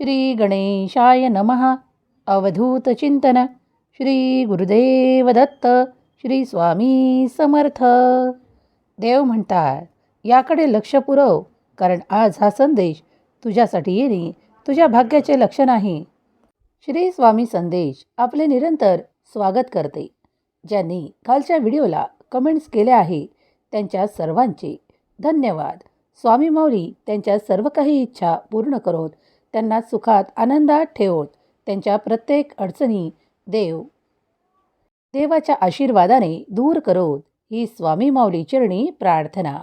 श्री गणेशाय नमः। अवधूतचिंतन श्री गुरुदेव दत्त श्री स्वामी समर्थ। देव म्हणतात याकडे लक्ष पुरव कारण आज हा संदेश तुझ्यासाठी येणे तुझ्या भाग्याचे लक्षण आहे. श्री स्वामी संदेश आपले निरंतर स्वागत करते. ज्यांनी कालच्या व्हिडिओला कमेंट्स केल्या आहे त्यांच्या सर्वांचे धन्यवाद. स्वामी माऊली त्यांच्या सर्व काही इच्छा पूर्ण करोत त्यांना सुखात आनंदात ठेवत. त्यांच्या प्रत्येक अडचणी देव देवाच्या आशीर्वादाने दूर करोत. ही स्वामी माऊली चरणी प्रार्थना.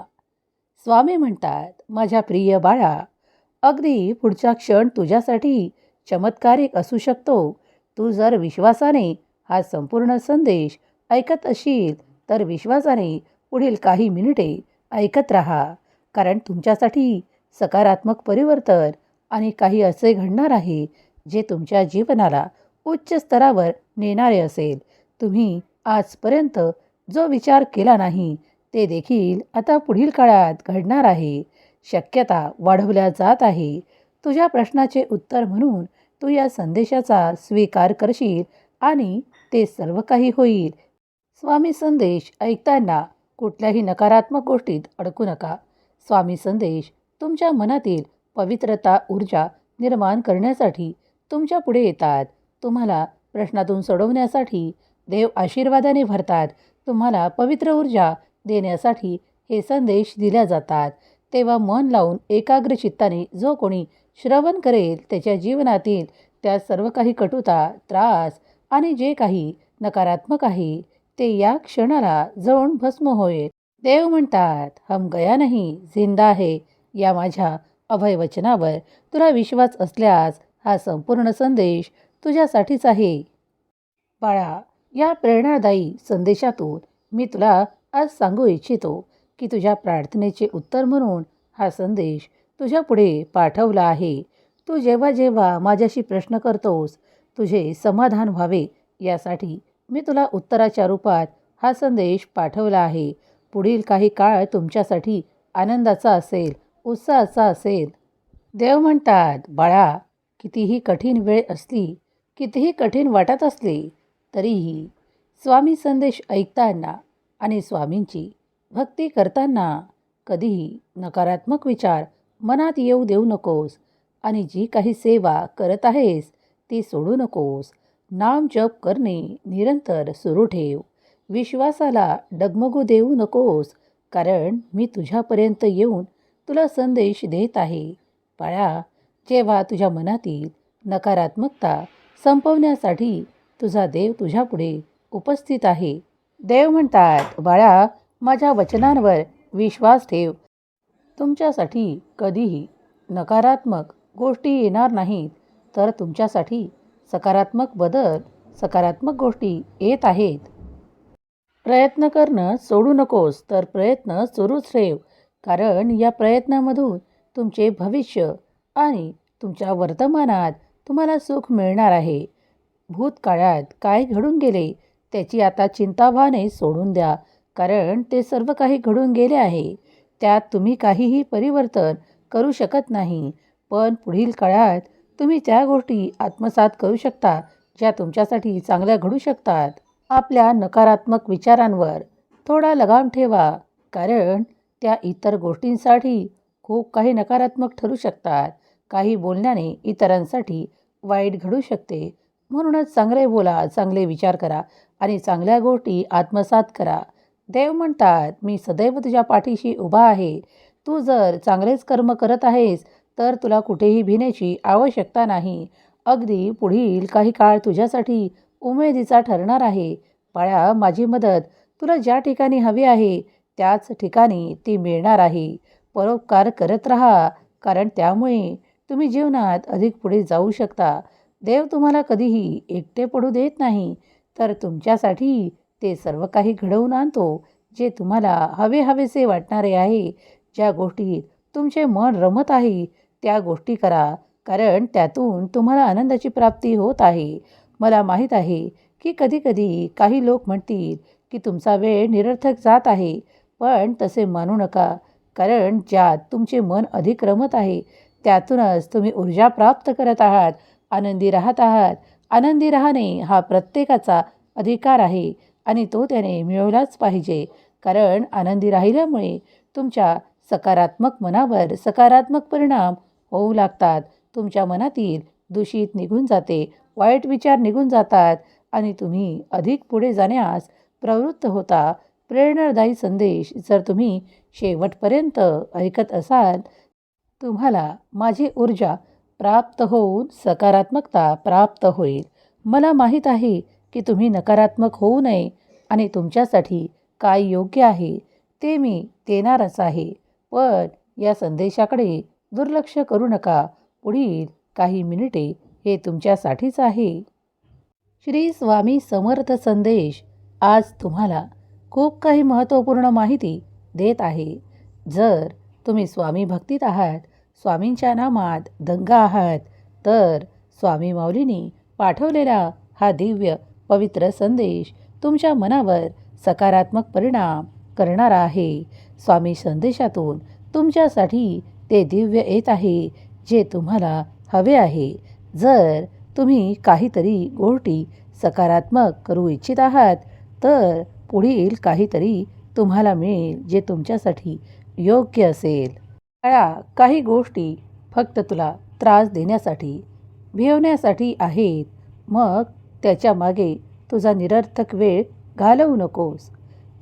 स्वामी म्हणतात माझ्या प्रिय बाळा अगदी पुढचा क्षण तुझ्यासाठी चमत्कारिक असू शकतो. तू जर विश्वासाने हा संपूर्ण संदेश ऐकत असशील तर विश्वासाने पुढील काही मिनिटे ऐकत राहा. कारण तुमच्यासाठी सकारात्मक परिवर्तन आणि काही असे घडणार आहे जे तुमच्या जीवनाला उच्च स्तरावर नेणारे असेल. तुम्ही आजपर्यंत जो विचार केला नाही ते देखील आता पुढील काळात घडणार आहे. शक्यता वाढवल्या जात आहे. तुझ्या प्रश्नाचे उत्तर म्हणून तू या संदेशाचा स्वीकार करशील आणि ते सर्व काही होईल. स्वामी संदेश ऐकताना कुठल्याही नकारात्मक गोष्टीत अडकू नका. स्वामी संदेश तुमच्या मनातील पवित्रता ऊर्जा निर्माण करण्यासाठी तुमच्यापुढे येतात. तुम्हाला प्रश्नातून सोडवण्यासाठी देव आशीर्वादाने भरतात. तुम्हाला पवित्र ऊर्जा देण्यासाठी हे संदेश दिल्या जातात. तेव्हा मन लावून एकाग्र चित्ताने जो कोणी श्रवण करेल त्याच्या जीवनातील त्या सर्व काही कटुता त्रास आणि जे काही नकारात्मक आहे ते या क्षणाला जळून भस्म होईल. देव म्हणतात हम गया नाही जिंदा आहे या माझ्या अभयवचनावर. तुला विश्वास असल्यास हा संपूर्ण संदेश तुझ्यासाठीच आहे. बाळा या प्रेरणादायी संदेशातून मी तुला आज सांगू इच्छितो की तुझ्या प्रार्थनेचे उत्तर म्हणून हा संदेश तुझ्यापुढे पाठवला आहे. तू जेव्हा जेव्हा माझ्याशी प्रश्न करतोस तुझे समाधान व्हावे यासाठी मी तुला उत्तराच्या रूपात हा संदेश पाठवला आहे. पुढील काही काळ तुमच्यासाठी आनंदाचा असेल. उत्साहाचा असेल. देव म्हणतात बाळा कितीही कठीण वेळ असली कितीही कठीण वाटत असले तरीही स्वामी संदेश ऐकताना आणि स्वामींची भक्ती करताना कधीही नकारात्मक विचार मनात येऊ देऊ नकोस आणि जी काही सेवा करत आहेस ती सोडू नकोस. नाम जप करणे निरंतर सुरू ठेव. विश्वासाला डगमगू देऊ नकोस कारण मी तुझ्यापर्यंत येऊन तुला संदेश देत आहे. बाळा जेव्हा तुझ्या मनातील नकारात्मकता संपवण्यासाठी तुझा देव तुझ्यापुढे उपस्थित आहे. देव म्हणतात बाळा माझ्या वचनांवर विश्वास ठेव. तुमच्यासाठी कधीही नकारात्मक गोष्टी येणार नाहीत तर तुमच्यासाठी सकारात्मक बदल सकारात्मक गोष्टी येत आहेत. प्रयत्न करणं सोडू नकोस तर प्रयत्न सुरूच ठेव. कारण या प्रयत्नामधून तुमचे भविष्य आणि तुमच्या वर्तमानात तुम्हाला सुख मिळणार आहे. भूतकाळात काय घडून गेले त्याची आता चिंताभाने सोडून द्या कारण ते सर्व काही घडून गेले आहे. त्यात तुम्ही काहीही परिवर्तन करू शकत नाही पण पुढील काळात तुम्ही त्या गोष्टी आत्मसात करू शकता ज्या तुमच्यासाठी चांगल्या घडू शकतात. आपल्या नकारात्मक विचारांवर थोडा लगाम ठेवा कारण त्या इतर गोष्टींसाठी खूप काही नकारात्मक ठरू शकतात. काही बोलण्याने इतरांसाठी वाईट घडू शकते. म्हणूनच चांगले बोला चांगले विचार करा आणि चांगल्या गोष्टी आत्मसात करा. देव म्हणतात मी सदैव तुझ्या पाठीशी उभा आहे. तू जर चांगलेच कर्म करत आहेस तर तुला कुठेही भिण्याची आवश्यकता नाही. अगदी पुढील काही काळ तुझ्यासाठी उमेदीचा ठरणार आहे. बाळा माझी मदत तुला ज्या ठिकाणी हवी आहे त्याच ठिकाणी ती मिळणार आहे. परोपकार करत राहा कारण त्यामुळे तुम्ही जीवनात अधिक पुढे जाऊ शकता. देव तुम्हाला कधीही एकटे पडू देत नाही. तर तुमच्यासाठी ते सर्व काही घडवून आणतो जे तुम्हाला हवे हवेसे वाटणारे आहे. ज्या गोष्टीत तुमचे मन रमत आहे त्या गोष्टी करा कारण त्यातून तुम्हाला आनंदाची प्राप्ती होत आहे. मला माहीत आहे की कधीकधी काही लोक म्हणतील की तुमचा वेळ निरर्थक जात आहे. पण तसे मानू नका कारण ज्यात तुमचे मन अधिक रमत आहे त्यातूनच तुम्ही ऊर्जा प्राप्त करत आहात आनंदी राहत आहात. आनंदी राहणे हा प्रत्येकाचा अधिकार आहे आणि तो त्याने मिळवलाच पाहिजे कारण आनंदी राहिल्यामुळे तुमच्या सकारात्मक मनावर सकारात्मक परिणाम होऊ लागतात. तुमच्या मनातील दूषित निघून जाते वाईट विचार निघून जातात आणि तुम्ही अधिक पुढे जाण्यास प्रवृत्त होता. प्रेरणादायी संदेश जर तुम्ही शेवटपर्यंत ऐकत असाल तुम्हाला माझी ऊर्जा प्राप्त होऊन सकारात्मकता प्राप्त होईल. मला माहीत आहे की तुम्ही नकारात्मक होऊ नये आणि तुमच्यासाठी काय योग्य आहे ते मी देणारच आहे. पण या संदेशाकडे दुर्लक्ष करू नका. पुढील काही मिनिटे हे तुमच्यासाठीच आहे. श्री स्वामी समर्थ संदेश. आज तुम्हाला खूप काही महत्त्वपूर्ण माहिती देत आहे. जर तुम्ही स्वामी भक्तीत आहात स्वामींच्या नामात दंग आहात तर स्वामी माऊलींनी पाठवलेला हा दिव्य पवित्र संदेश तुमच्या मनावर सकारात्मक परिणाम करणारा आहे. स्वामी संदेशातून तुमच्यासाठी ते दिव्य येत आहे जे तुम्हाला हवे आहे. जर तुम्ही काहीतरी गोष्टी सकारात्मक करू इच्छित आहात तर पुढील काहीतरी तुम्हाला मिळेल जे तुमच्यासाठी योग्य असेल. काळा काही गोष्टी फक्त तुला त्रास देण्यासाठी भिवण्यासाठी आहेत. मग त्याच्यामागे तुझा निरर्थक वेळ घालवू नकोस.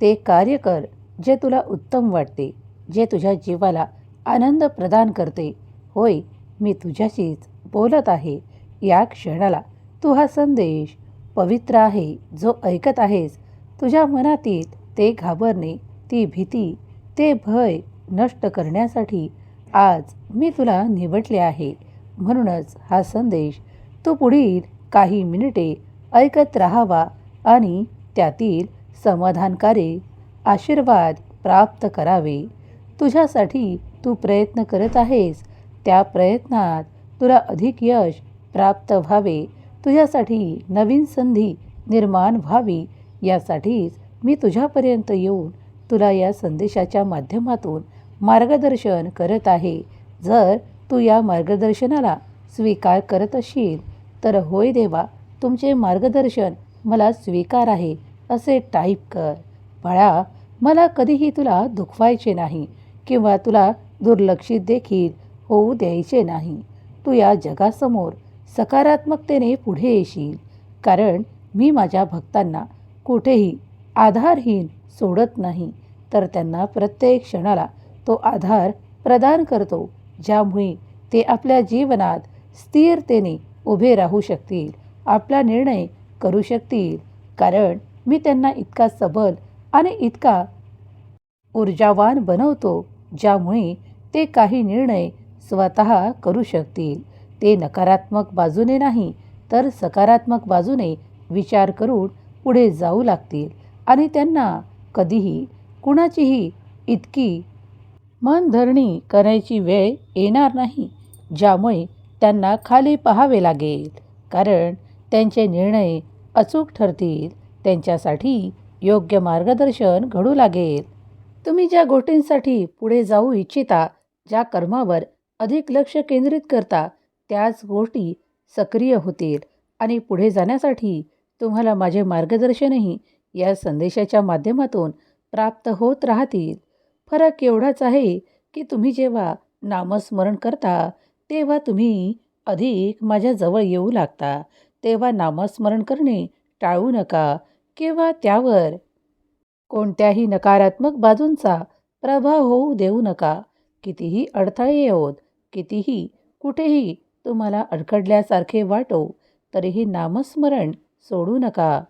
ते कार्य कर जे तुला उत्तम वाटते जे तुझ्या जीवाला आनंद प्रदान करते. होय मी तुझ्याशीच बोलत आहे. या क्षणाला तू हा संदेश पवित्र आहे जो ऐकत आहेस. तुझ्या मनातील ते घाबरणे ती भीती ते भय नष्ट करण्यासाठी आज मी तुला निवडले आहे. म्हणूनच हा संदेश तू पुढील काही मिनिटे ऐकत राहावा आणि त्यातील समाधानकारी आशीर्वाद प्राप्त करावे. तुझ्यासाठी तू प्रयत्न करत आहेस त्या प्रयत्नात तुला अधिक यश प्राप्त व्हावे. तुझ्यासाठी नवीन संधी निर्माण व्हावी. यासाठीच मी तुझ्यापर्यंत येऊन तुला या संदेशाच्या माध्यमातून मार्गदर्शन करत आहे. जर तू या मार्गदर्शनाला स्वीकार करत असशील तर होय देवा तुमचे मार्गदर्शन मला स्वीकार आहे असे टाईप कर. बाळा मला कधीही तुला दुखवायचे नाही किंवा तुला दुर्लक्षित देखील होऊ द्यायचे नाही. तू या जगासमोर सकारात्मकतेने पुढे येशील. कारण मी माझ्या भक्तांना कुठेही आधारहीन सोडत नाही तर त्यांना प्रत्येक क्षणाला तो आधार प्रदान करतो ज्यामुळे ते आपल्या जीवनात स्थिरतेने उभे राहू शकतील आपला निर्णय करू शकतील. कारण मी त्यांना इतका सबल आणि इतका ऊर्जावान बनवतो ज्यामुळे ते काही निर्णय स्वतः करू शकतील. ते नकारात्मक बाजूने नाही तर सकारात्मक बाजूने विचार करून पुढे जाऊ लागतील. आणि त्यांना कधीही कुणाचीही इतकी मनधरणी करायची वेळ येणार नाही ज्यामुळे त्यांना खाली पाहावे लागेल. कारण त्यांचे निर्णय अचूक ठरतील. त्यांच्यासाठी योग्य मार्गदर्शन घडू लागेल. तुम्ही ज्या गोष्टींसाठी पुढे जाऊ इच्छिता ज्या कर्मावर अधिक लक्ष केंद्रित करता त्याच गोष्टी सक्रिय होतील. आणि पुढे जाण्यासाठी तुम्हाला माझे मार्गदर्शनही या संदेशाच्या माध्यमातून प्राप्त होत राहतील. फरक एवढाच आहे की तुम्ही जेव्हा नामस्मरण करता तेव्हा तुम्ही अधिक माझ्याजवळ येऊ लागता. तेव्हा नामस्मरण करणे टाळू नका किंवा त्यावर कोणत्याही नकारात्मक बाजूंचा प्रभाव होऊ देऊ नका. कितीही अडथळे येऊत कितीही कुठेही तुम्हाला अडखडल्यासारखे वाटो तरीही नामस्मरण सोडू नका.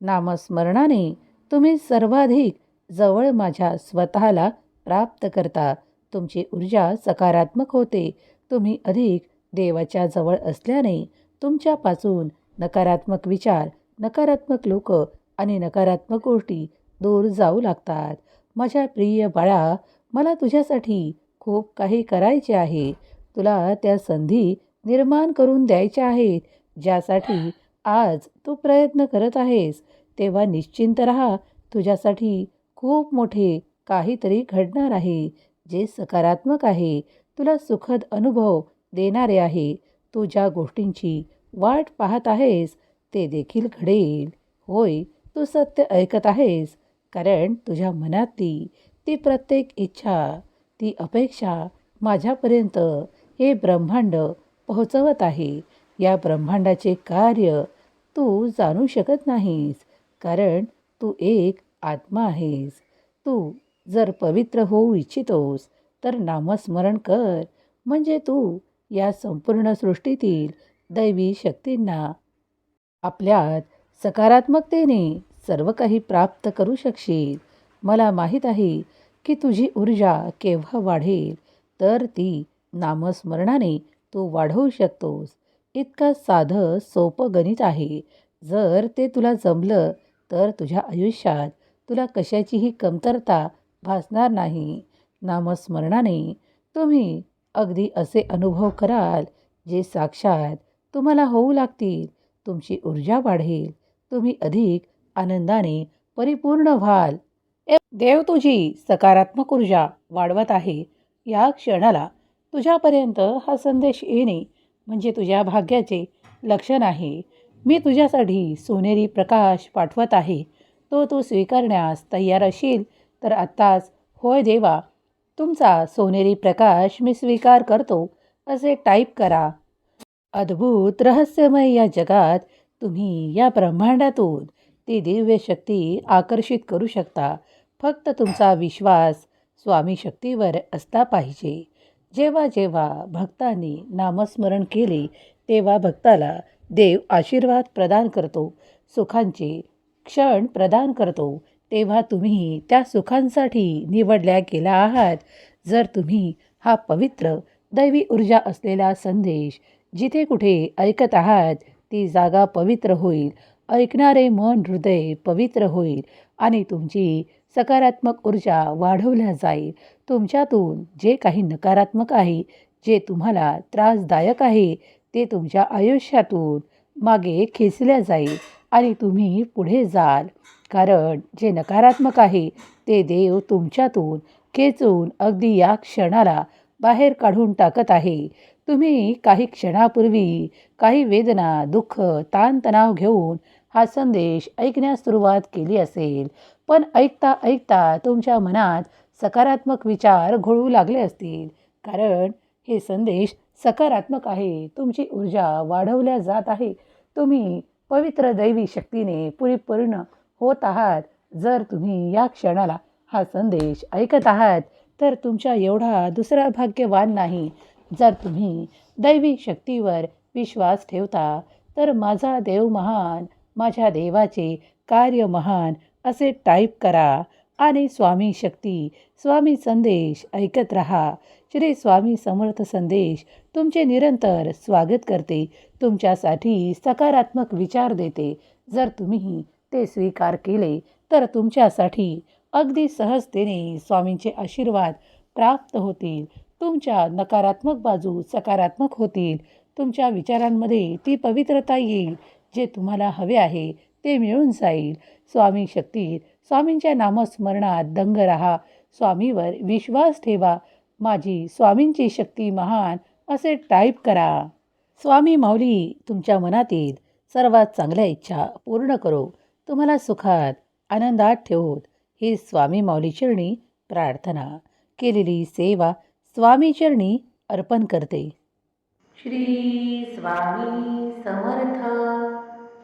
नामस्मरणाने तुम्ही सर्वाधिक जवळ माझ्या स्वतःला प्राप्त करता. तुमची ऊर्जा सकारात्मक होते. तुम्ही अधिक देवाच्या जवळ असल्याने तुमच्यापासून नकारात्मक विचार नकारात्मक लोक आणि नकारात्मक गोष्टी दूर जाऊ लागतात. माझ्या प्रिय बाळा मला तुझ्यासाठी खूप काही करायचे आहे. तुला त्या संधी निर्माण करून द्यायच्या आहेत ज्यासाठी आज तू प्रयत्न करत आहेस. तेव्हा निश्चिंत राहा. तुझ्यासाठी खूप मोठे काहीतरी घडणार आहे जे सकारात्मक आहे. तुला सुखद अनुभव देणारे आहे. तू ज्या गोष्टींची वाट पाहत आहेस ते देखील घडेल. होय तू सत्य ऐकत आहेस. कारण तुझ्या मनातली ती प्रत्येक इच्छा ती अपेक्षा माझ्यापर्यंत हे ब्रह्मांड पोहोचवत आहे. या ब्रह्मांडाचे कार्य तू जाणू शकत नाहीस कारण तू एक आत्मा आहेस. तू जर पवित्र होऊ इच्छितोस तर नामस्मरण कर. म्हणजे तू या संपूर्ण सृष्टीतील दैवी शक्तींना आपल्यात सकारात्मकतेने सर्व काही प्राप्त करू शकशील. मला माहीत आहे की तुझी ऊर्जा केव्हा वाढेल तर ती नामस्मरणाने तू वाढवू शकतोस. इतकं साधं सोपं गणित आहे. जर ते तुला जमलं तर तुझ्या आयुष्यात तुला कशाचीही कमतरता भासणार नाही. नामस्मरणाने तुम्ही अगदी असे अनुभव कराल जे साक्षात तुम्हाला होऊ लागतील. तुमची ऊर्जा वाढेल. तुम्ही अधिक आनंदाने परिपूर्ण व्हाल. देव तुझी सकारात्मक ऊर्जा वाढवत आहे. या क्षणाला तुझ्यापर्यंत हा संदेश येणे म्हणजे तुझ्या भाग्याचे लक्षण आहे. मी तुझ्यासाठी सोनेरी प्रकाश पाठवत आहे. तो तू स्वीकारण्यास तयार असेल तर आत्ताच होय देवा तुमचा सोनेरी प्रकाश मी स्वीकार करतो असे टाईप करा. अद्भुत रहस्यमय या जगात तुम्ही या ब्रह्मांडातून ती दिव्य शक्ती आकर्षित करू शकता. फक्त तुमचा विश्वास स्वामी शक्तीवर असला पाहिजे. जेव्हा जेव्हा भक्तांनी नामस्मरण केले तेव्हा भक्ताला देव आशीर्वाद प्रदान करतो सुखांचे क्षण प्रदान करतो तेव्हा तुम्ही त्या सुखांसाठी निवडल्या गेला आहात. जर तुम्ही हा पवित्र दैवी ऊर्जा असलेला संदेश जिथे कुठे ऐकत आहात ती जागा पवित्र होईल. ऐकणारे मन हृदय पवित्र होईल आणि तुमची सकारात्मक ऊर्जा वाढवल्या जाईल. तुमच्यातून जे काही नकारात्मक आहे जे तुम्हाला त्रासदायक आहे ते तुमच्या आयुष्यातून मागे खेचल्या जाईल आणि तुम्ही पुढे जाल. कारण जे नकारात्मक आहे ते देव तुमच्यातून खेचून अगदी या क्षणाला बाहेर काढून टाकत आहे. तुम्ही काही क्षणापूर्वी काही वेदना दुःख ताणतणाव घेऊन हा संदेश ऐकण्यास सुरुवात केली असेल. पण ऐकता ऐकता तुमच्या मनात सकारात्मक विचार घोळू लागले असतील. कारण हे संदेश सकारात्मक आहे. तुमची ऊर्जा वाढवल्या जात आहे. तुम्ही पवित्र दैवी शक्तीने परिपूर्ण होत आहात. जर तुम्ही या क्षणाला हा संदेश ऐकत आहात तर तुमच्या एवढा दुसरा भाग्यवान नाही. जर तुम्ही दैवी शक्तीवर विश्वास ठेवता तर माझा देव महान माझ्या देवाचे कार्य महान असे टाईप करा आणि स्वामी शक्ती स्वामी संदेश ऐकत रहा. श्री स्वामी समर्थ संदेश तुमचे निरंतर स्वागत करते. तुमच्यासाठी सकारात्मक विचार देते. जर तुम्ही ते स्वीकार केले तर तुमच्यासाठी अगदी सहजतेने स्वामींचे आशीर्वाद प्राप्त होतील. तुमच्या नकारात्मक बाजू सकारात्मक होतील. तुमच्या विचारांमध्ये ती पवित्रता येईल जे तुम्हाला हवे आहे ते मिळून जाईल. स्वामी शक्तीत स्वामींच्या नामस्मरणात दंग रहा. स्वामीवर विश्वास ठेवा. माझी स्वामींची शक्ती महान असे टाईप करा. स्वामी माऊली तुमच्या मनातील सर्वात चांगल्या इच्छा पूर्ण करो. तुम्हाला सुखात आनंदात ठेवत. ही स्वामी माऊली चरणी प्रार्थना. केलेली सेवा स्वामी चरणी अर्पण करते. श्री स्वामी समर्थ.